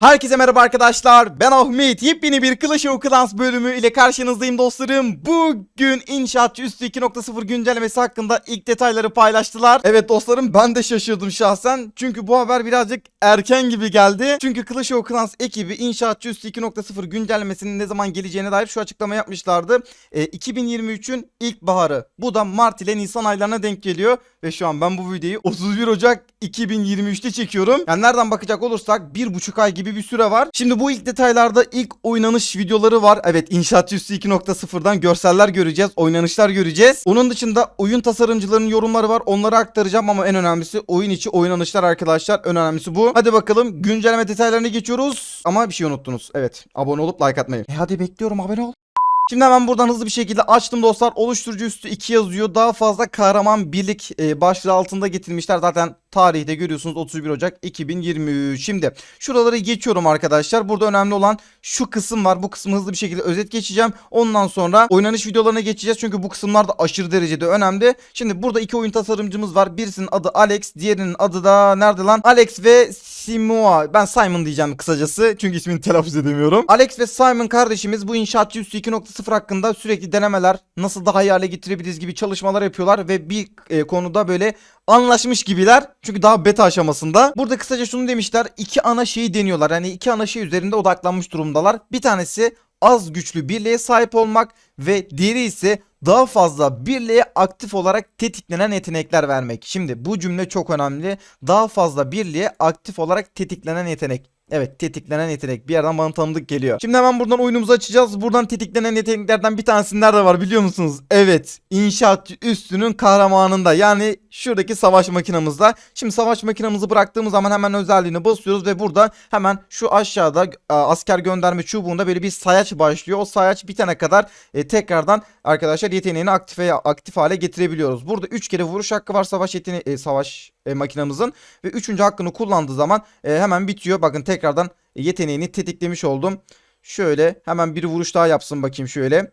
Herkese merhaba arkadaşlar. Ben Ahmet. Yepyeni bir Clash of Clans bölümü ile karşınızdayım dostlarım. Bugün İnşaatçı Üstü 2.0 güncellemesi hakkında ilk detayları paylaştılar. Evet dostlarım ben de şaşırdım şahsen. Çünkü bu haber birazcık erken gibi geldi. Çünkü Clash of Clans ekibi İnşaatçı Üstü 2.0 güncellemesinin ne zaman geleceğine dair şu açıklama yapmışlardı. E, 2023'ün ilkbaharı. Bu da Mart ile Nisan aylarına denk geliyor. Ve şu an ben bu videoyu 31 Ocak 2023'te çekiyorum. Yani nereden bakacak olursak bir buçuk ay gibi bir süre var. Şimdi bu ilk detaylarda ilk oynanış videoları var. Evet İnşaatçı Üstü 2.0'dan görseller göreceğiz. Oynanışlar göreceğiz. Onun dışında oyun tasarımcılarının yorumları var. Onları aktaracağım ama en önemlisi oyun içi oynanışlar arkadaşlar. En önemlisi bu. Hadi bakalım güncelleme detaylarına geçiyoruz. Ama bir şey unuttunuz. Evet abone olup like atmayı. E hadi bekliyorum abone ol. Şimdi hemen buradan hızlı bir şekilde açtım dostlar. Oluşturucu üstü 2 yazıyor. Daha fazla kahraman birlik e, başlığı altında getirmişler. Zaten tarihte görüyorsunuz 31 Ocak 2023. Şimdi şuraları geçiyorum arkadaşlar. Burada önemli olan şu kısım var. Bu kısmı hızlı bir şekilde özet geçeceğim. Ondan sonra oynanış videolarına geçeceğiz. Çünkü bu kısımlar da aşırı derecede önemli. Şimdi burada iki oyun tasarımcımız var. Birisinin adı Alex. Diğerinin adı da nerede lan? Alex ve Simua. Ben Simon diyeceğim kısacası. Çünkü ismini telaffuz edemiyorum. Alex ve Simon kardeşimiz bu inşaatçı üstü 2.0 hakkında sürekli denemeler nasıl daha iyi hale getirebiliriz gibi çalışmalar yapıyorlar ve bir e, konuda böyle anlaşmış gibiler. Çünkü daha beta aşamasında. Burada kısaca şunu demişler. iki ana şeyi deniyorlar. Yani iki ana şey üzerinde odaklanmış durumdalar. Bir tanesi az güçlü birliğe sahip olmak ve diğeri ise daha fazla birliğe aktif olarak tetiklenen yetenekler vermek. Şimdi bu cümle çok önemli. Daha fazla birliğe aktif olarak tetiklenen yetenek. Evet tetiklenen yetenek bir yerden bana tanıdık geliyor. Şimdi hemen buradan oyunumuzu açacağız. Buradan tetiklenen yeteneklerden bir tanesi nerede var biliyor musunuz? Evet inşaatçı üstünün kahramanında yani şuradaki savaş makinamızda. Şimdi savaş makinamızı bıraktığımız zaman hemen özelliğini basıyoruz ve burada hemen şu aşağıda e, asker gönderme çubuğunda böyle bir sayaç başlıyor. O sayaç bitene kadar e, tekrardan arkadaşlar yeteneğini aktif, aktif hale getirebiliyoruz. Burada 3 kere vuruş hakkı var savaş yeteneği e, savaş e, makinamızın ve 3. hakkını kullandığı zaman e, hemen bitiyor. Bakın tekrardan yeteneğini tetiklemiş oldum. Şöyle hemen bir vuruş daha yapsın bakayım şöyle.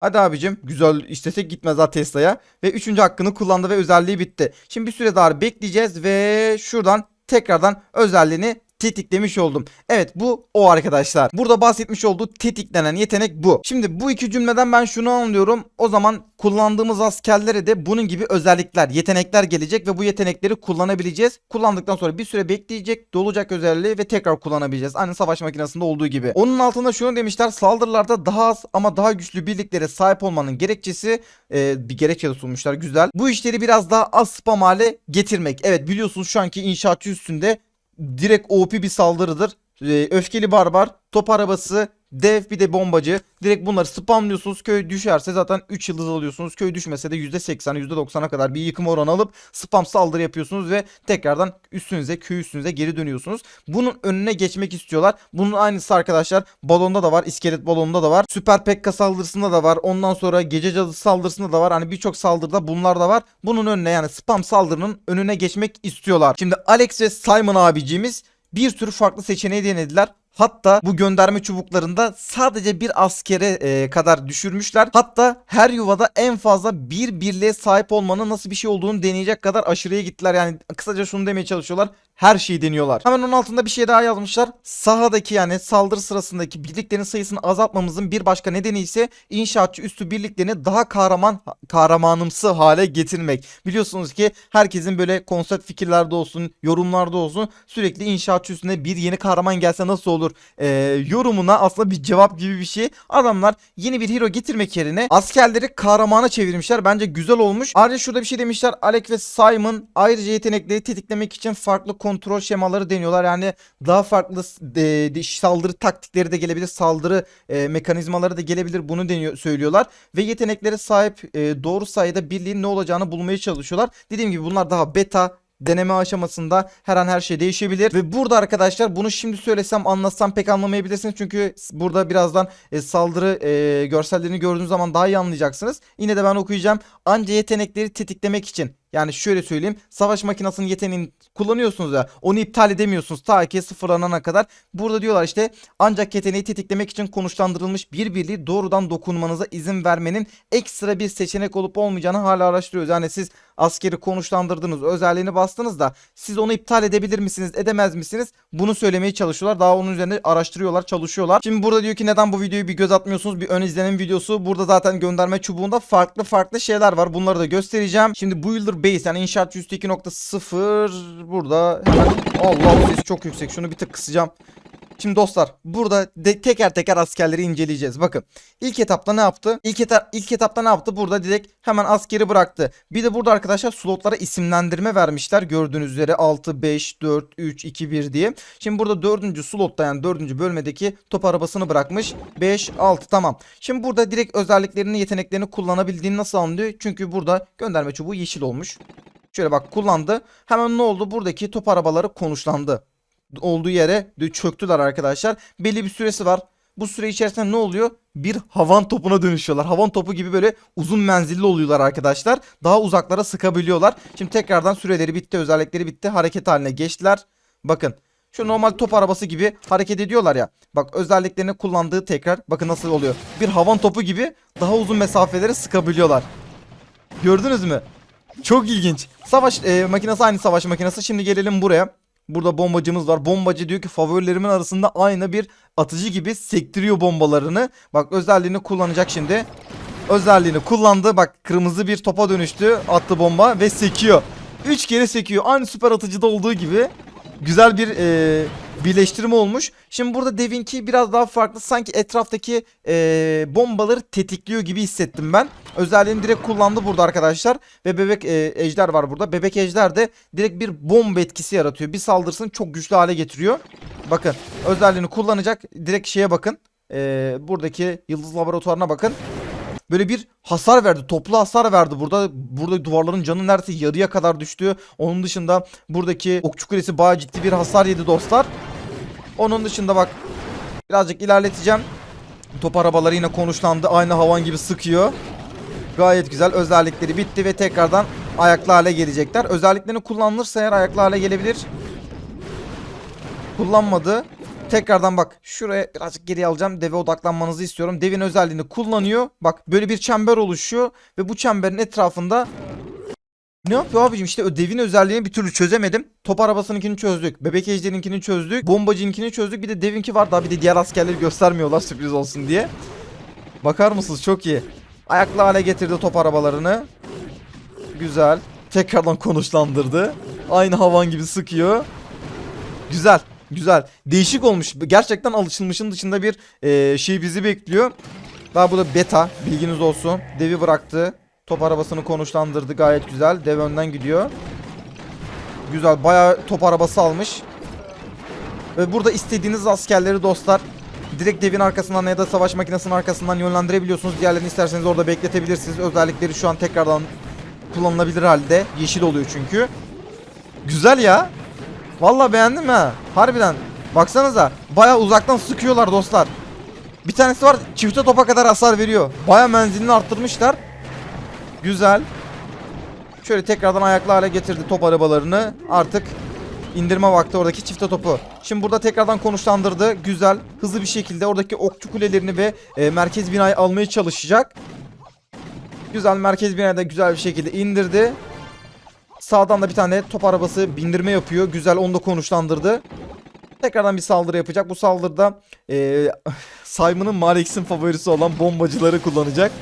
Hadi abicim güzel istesek gitmez ha Tesla'ya. Ve 3. hakkını kullandı ve özelliği bitti. Şimdi bir süre daha bekleyeceğiz ve şuradan tekrardan özelliğini tetiklemiş oldum. Evet bu o arkadaşlar. Burada bahsetmiş olduğu tetiklenen yetenek bu. Şimdi bu iki cümleden ben şunu anlıyorum. O zaman kullandığımız askerlere de bunun gibi özellikler, yetenekler gelecek ve bu yetenekleri kullanabileceğiz. Kullandıktan sonra bir süre bekleyecek, dolacak özelliği ve tekrar kullanabileceğiz. Aynı savaş makinesinde olduğu gibi. Onun altında şunu demişler. Saldırılarda daha az ama daha güçlü birliklere sahip olmanın gerekçesi e, bir gerekçe sunmuşlar. Güzel. Bu işleri biraz daha az spam hale getirmek. Evet biliyorsunuz şu anki inşaatçı üstünde direkt OP bir saldırıdır. Ee, öfkeli barbar, top arabası, dev bir de bombacı. Direkt bunları spamlıyorsunuz. Köy düşerse zaten 3 yıldız alıyorsunuz. Köy düşmese de %80'e %90'a kadar bir yıkım oranı alıp spam saldırı yapıyorsunuz ve tekrardan üstünüze köy üstünüze geri dönüyorsunuz. Bunun önüne geçmek istiyorlar. Bunun aynısı arkadaşlar balonda da var. iskelet balonunda da var. Süper Pekka saldırısında da var. Ondan sonra gece cadısı saldırısında da var. Hani birçok saldırıda bunlar da var. Bunun önüne yani spam saldırının önüne geçmek istiyorlar. Şimdi Alex ve Simon abicimiz bir sürü farklı seçeneği denediler. Hatta bu gönderme çubuklarında sadece bir askere e, kadar düşürmüşler. Hatta her yuvada en fazla bir birliğe sahip olmanın nasıl bir şey olduğunu deneyecek kadar aşırıya gittiler. Yani kısaca şunu demeye çalışıyorlar. Her şeyi deniyorlar. Hemen onun altında bir şey daha yazmışlar. Sahadaki yani saldırı sırasındaki birliklerin sayısını azaltmamızın bir başka nedeni ise inşaatçı üstü birliklerini daha kahraman kahramanımsı hale getirmek. Biliyorsunuz ki herkesin böyle konsept fikirlerde olsun, yorumlarda olsun sürekli inşaatçı üstüne bir yeni kahraman gelse nasıl olur e, yorumuna aslında bir cevap gibi bir şey. Adamlar yeni bir hero getirmek yerine askerleri kahramana çevirmişler. Bence güzel olmuş. Ayrıca şurada bir şey demişler. Alec ve Simon ayrıca yetenekleri tetiklemek için farklı kontrol şemaları deniyorlar. Yani daha farklı e, saldırı taktikleri de gelebilir. Saldırı e, mekanizmaları da gelebilir. Bunu deniyor söylüyorlar. Ve yeteneklere sahip e, doğru sayıda birliğin ne olacağını bulmaya çalışıyorlar. Dediğim gibi bunlar daha beta deneme aşamasında her an her şey değişebilir. Ve burada arkadaşlar bunu şimdi söylesem anlatsam pek anlamayabilirsiniz. Çünkü burada birazdan e, saldırı e, görsellerini gördüğünüz zaman daha iyi anlayacaksınız. Yine de ben okuyacağım. Anca yetenekleri tetiklemek için Yani şöyle söyleyeyim. Savaş makinesinin yeteneğini kullanıyorsunuz ya. Onu iptal edemiyorsunuz ta ki sıfırlanana kadar. Burada diyorlar işte ancak yeteneği tetiklemek için konuşlandırılmış bir birliği doğrudan dokunmanıza izin vermenin ekstra bir seçenek olup olmayacağını hala araştırıyoruz. Yani siz askeri konuşlandırdınız, özelliğini bastınız da siz onu iptal edebilir misiniz, edemez misiniz? Bunu söylemeye çalışıyorlar. Daha onun üzerine araştırıyorlar, çalışıyorlar. Şimdi burada diyor ki neden bu videoyu bir göz atmıyorsunuz? Bir ön izlenim videosu. Burada zaten gönderme çubuğunda farklı farklı şeyler var. Bunları da göstereceğim. Şimdi Builder Base yani inşaat 102.0 burada hemen Allah o ses çok yüksek. Şunu bir tık kısacağım. Şimdi dostlar burada de teker teker askerleri inceleyeceğiz. Bakın ilk etapta ne yaptı? İlk, eta ilk etapta ne yaptı? Burada direkt hemen askeri bıraktı. Bir de burada arkadaşlar slotlara isimlendirme vermişler. Gördüğünüz üzere 6, 5, 4, 3, 2, 1 diye. Şimdi burada dördüncü slotta yani dördüncü bölmedeki top arabasını bırakmış. 5, 6 tamam. Şimdi burada direkt özelliklerini yeteneklerini kullanabildiğini nasıl anlıyor? Çünkü burada gönderme çubuğu yeşil olmuş. Şöyle bak kullandı. Hemen ne oldu? Buradaki top arabaları konuşlandı olduğu yere çöktüler arkadaşlar. Belli bir süresi var. Bu süre içerisinde ne oluyor? Bir havan topuna dönüşüyorlar. Havan topu gibi böyle uzun menzilli oluyorlar arkadaşlar. Daha uzaklara sıkabiliyorlar. Şimdi tekrardan süreleri bitti, özellikleri bitti. Hareket haline geçtiler. Bakın. Şu normal top arabası gibi hareket ediyorlar ya. Bak özelliklerini kullandığı tekrar. Bakın nasıl oluyor. Bir havan topu gibi daha uzun mesafeleri sıkabiliyorlar. Gördünüz mü? Çok ilginç. Savaş e, makinesi aynı savaş makinesi. Şimdi gelelim buraya. Burada bombacımız var. Bombacı diyor ki favorilerimin arasında aynı bir atıcı gibi sektiriyor bombalarını. Bak özelliğini kullanacak şimdi. Özelliğini kullandı. Bak kırmızı bir topa dönüştü. Attı bomba ve sekiyor. 3 kere sekiyor. Aynı süper atıcıda olduğu gibi. Güzel bir e, birleştirme olmuş. Şimdi burada Devinki biraz daha farklı. Sanki etraftaki e, bombaları tetikliyor gibi hissettim ben. Özelliğini direkt kullandı burada arkadaşlar. Ve bebek e, ejder var burada. Bebek ejder de direkt bir bomba etkisi yaratıyor. Bir saldırısını çok güçlü hale getiriyor. Bakın özelliğini kullanacak. Direkt şeye bakın. E, buradaki yıldız laboratuvarına bakın. Böyle bir hasar verdi. Toplu hasar verdi burada. Burada duvarların canı neredeyse yarıya kadar düştü. Onun dışında buradaki okçu kulesi bayağı ciddi bir hasar yedi dostlar. Onun dışında bak birazcık ilerleteceğim. Top arabaları yine konuşlandı. Aynı havan gibi sıkıyor. Gayet güzel. Özellikleri bitti ve tekrardan ayaklı hale gelecekler. Özelliklerini kullanılırsa eğer ayaklı hale gelebilir. Kullanmadı. Tekrardan bak şuraya birazcık geri alacağım. Deve odaklanmanızı istiyorum. Devin özelliğini kullanıyor. Bak böyle bir çember oluşuyor. Ve bu çemberin etrafında ne yapıyor abicim işte o devin özelliğini bir türlü çözemedim. Top arabasınınkini çözdük. Bebek ejderinkini çözdük. Bombacınkini çözdük. Bir de devinki var. Daha bir de diğer askerleri göstermiyorlar sürpriz olsun diye. Bakar mısınız çok iyi. Ayaklı hale getirdi top arabalarını. Güzel. Tekrardan konuşlandırdı. Aynı havan gibi sıkıyor. Güzel. Güzel. Değişik olmuş. Gerçekten alışılmışın dışında bir e, şey bizi bekliyor. Daha bu da beta. Bilginiz olsun. Devi bıraktı. Top arabasını konuşlandırdı. Gayet güzel. Dev önden gidiyor. Güzel. Bayağı top arabası almış. Ve burada istediğiniz askerleri dostlar direkt devin arkasından ya da savaş makinesinin arkasından yönlendirebiliyorsunuz. Diğerlerini isterseniz orada bekletebilirsiniz. Özellikleri şu an tekrardan kullanılabilir halde. Yeşil oluyor çünkü. Güzel ya. Vallahi beğendim ha. Harbiden. Baksanıza. Baya uzaktan sıkıyorlar dostlar. Bir tanesi var çifte topa kadar hasar veriyor. Baya menzilini arttırmışlar. Güzel. Şöyle tekrardan ayaklı hale getirdi top arabalarını. Artık indirme vakti oradaki çifte topu. Şimdi burada tekrardan konuşlandırdı. Güzel. Hızlı bir şekilde oradaki okçu kulelerini ve e, merkez binayı almaya çalışacak. Güzel merkez binayı da güzel bir şekilde indirdi. Sağdan da bir tane top arabası bindirme yapıyor. Güzel onu da konuşlandırdı. Tekrardan bir saldırı yapacak. Bu saldırıda e, Simon'ın Malex'in favorisi olan bombacıları kullanacak.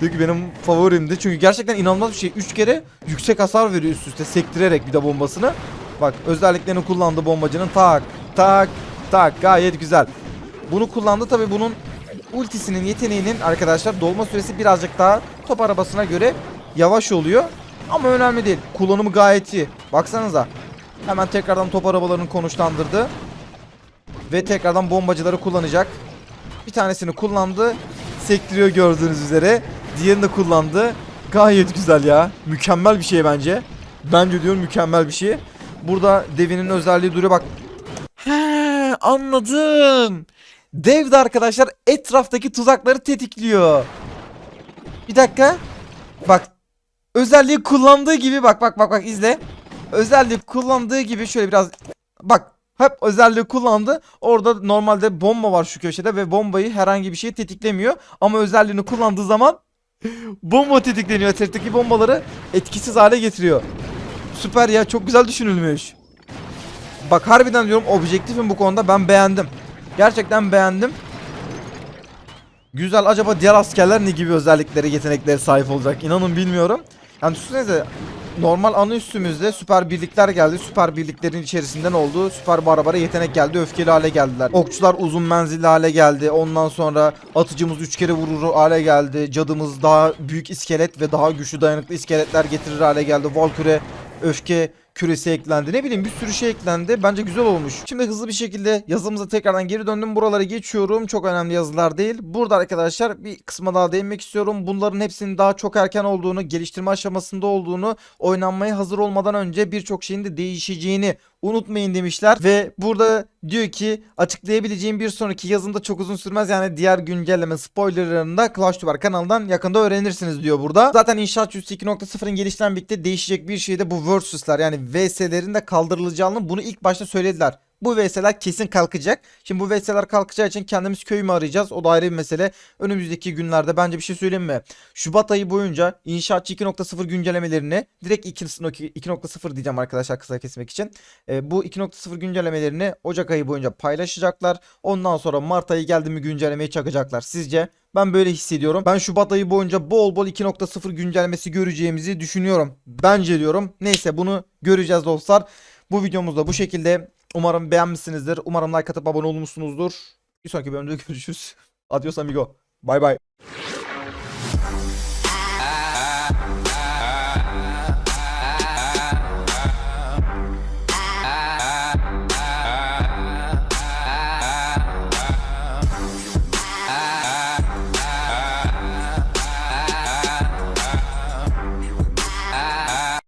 Diyor ki benim favorimdi. Çünkü gerçekten inanılmaz bir şey. 3 kere yüksek hasar veriyor üst üste sektirerek bir de bombasını. Bak özelliklerini kullandı bombacının. Tak tak tak gayet güzel. Bunu kullandı tabi bunun ultisinin yeteneğinin arkadaşlar dolma süresi birazcık daha top arabasına göre yavaş oluyor. Ama önemli değil. Kullanımı gayet iyi. Baksanıza. Hemen tekrardan top arabalarını konuşlandırdı. Ve tekrardan bombacıları kullanacak. Bir tanesini kullandı. Sektiriyor gördüğünüz üzere. Diğerini de kullandı. Gayet güzel ya. Mükemmel bir şey bence. Bence diyorum mükemmel bir şey. Burada devinin özelliği duruyor bak. He anladım. Dev de arkadaşlar etraftaki tuzakları tetikliyor. Bir dakika. Bak özelliği kullandığı gibi bak bak bak bak izle. Özelliği kullandığı gibi şöyle biraz bak hep özelliği kullandı. Orada normalde bomba var şu köşede ve bombayı herhangi bir şey tetiklemiyor. Ama özelliğini kullandığı zaman bomba tetikleniyor. Etraftaki bombaları etkisiz hale getiriyor. Süper ya çok güzel düşünülmüş. Bak harbiden diyorum objektifim bu konuda ben beğendim. Gerçekten beğendim. Güzel acaba diğer askerler ne gibi özelliklere yeteneklere sahip olacak inanın bilmiyorum. Yani düşünsenize normal ana üstümüzde süper birlikler geldi. Süper birliklerin içerisinden oldu. Süper barbara yetenek geldi. Öfkeli hale geldiler. Okçular uzun menzilli hale geldi. Ondan sonra atıcımız 3 kere vurur hale geldi. Cadımız daha büyük iskelet ve daha güçlü dayanıklı iskeletler getirir hale geldi. Valkyrie öfke küresi eklendi. Ne bileyim bir sürü şey eklendi. Bence güzel olmuş. Şimdi hızlı bir şekilde yazımıza tekrardan geri döndüm. Buraları geçiyorum. Çok önemli yazılar değil. Burada arkadaşlar bir kısma daha değinmek istiyorum. Bunların hepsinin daha çok erken olduğunu, geliştirme aşamasında olduğunu, oynanmaya hazır olmadan önce birçok şeyin de değişeceğini unutmayın demişler. Ve burada diyor ki açıklayabileceğim bir sonraki yazımda çok uzun sürmez. Yani diğer güncelleme spoilerlarını da Clash Duvar kanalından yakında öğrenirsiniz diyor burada. Zaten İnşaat 2.0'ın gelişinden birlikte değişecek bir şey de bu versus'lar yani VS'lerin de kaldırılacağını bunu ilk başta söylediler. Bu VS'ler kesin kalkacak. Şimdi bu VS'ler kalkacağı için kendimiz köy mü arayacağız? O da ayrı bir mesele. Önümüzdeki günlerde bence bir şey söyleyeyim mi? Şubat ayı boyunca İnşaatçı 2.0 güncellemelerini direkt 2.0 diyeceğim arkadaşlar kısa kesmek için. E, bu 2.0 güncellemelerini Ocak ayı boyunca paylaşacaklar. Ondan sonra Mart ayı geldi mi güncellemeyi çakacaklar. Sizce? Ben böyle hissediyorum. Ben Şubat ayı boyunca bol bol 2.0 güncellemesi göreceğimizi düşünüyorum. Bence diyorum. Neyse bunu göreceğiz dostlar. Bu videomuz da bu şekilde. Umarım beğenmişsinizdir. Umarım like atıp abone olmuşsunuzdur. Bir sonraki bölümde görüşürüz. Adios amigo. Bay bay.